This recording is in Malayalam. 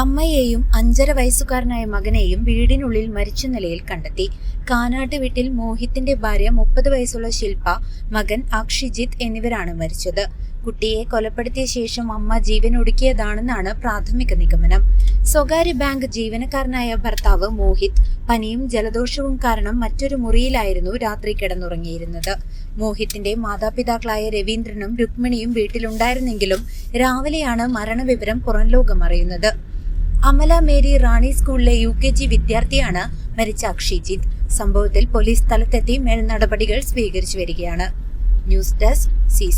അമ്മയെയും അഞ്ചര വയസ്സുകാരനായ മകനെയും വീടിനുള്ളിൽ മരിച്ച നിലയിൽ കണ്ടെത്തി. കാനാട്ട് വീട്ടിൽ മോഹിത്തിന്റെ ഭാര്യ മുപ്പത് വയസ്സുള്ള ശില്പ മകൻ അക്ഷിജിത്ത് എന്നിവരാണ് മരിച്ചത്. കുട്ടിയെ കൊലപ്പെടുത്തിയ ശേഷം അമ്മ ജീവൻ ഒടുക്കിയതാണെന്നാണ് പ്രാഥമിക നിഗമനം. സ്വകാര്യ ബാങ്ക് ജീവനക്കാരനായ ഭർത്താവ് മോഹിത്. പനിയും ജലദോഷവും കാരണം മറ്റൊരു മുറിയിലായിരുന്നു രാത്രി കിടന്നുറങ്ങിയിരുന്നത്. മോഹിത്തിന്റെ മാതാപിതാക്കളായ രവീന്ദ്രനും രുക്മിണിയും വീട്ടിലുണ്ടായിരുന്നെങ്കിലും രാവിലെയാണ് മരണവിവരം പുറംലോകം അറിയുന്നത്. അമല മേരി റാണി സ്കൂളിലെ യു കെ ജി വിദ്യാർത്ഥിയാണ് മരിച്ച അക്ഷിജിത്ത് സംഭവത്തിൽ പോലീസ് സ്ഥലത്തെത്തി മേൽനടപടികൾ സ്വീകരിച്ചു വരികയാണ്. News desk C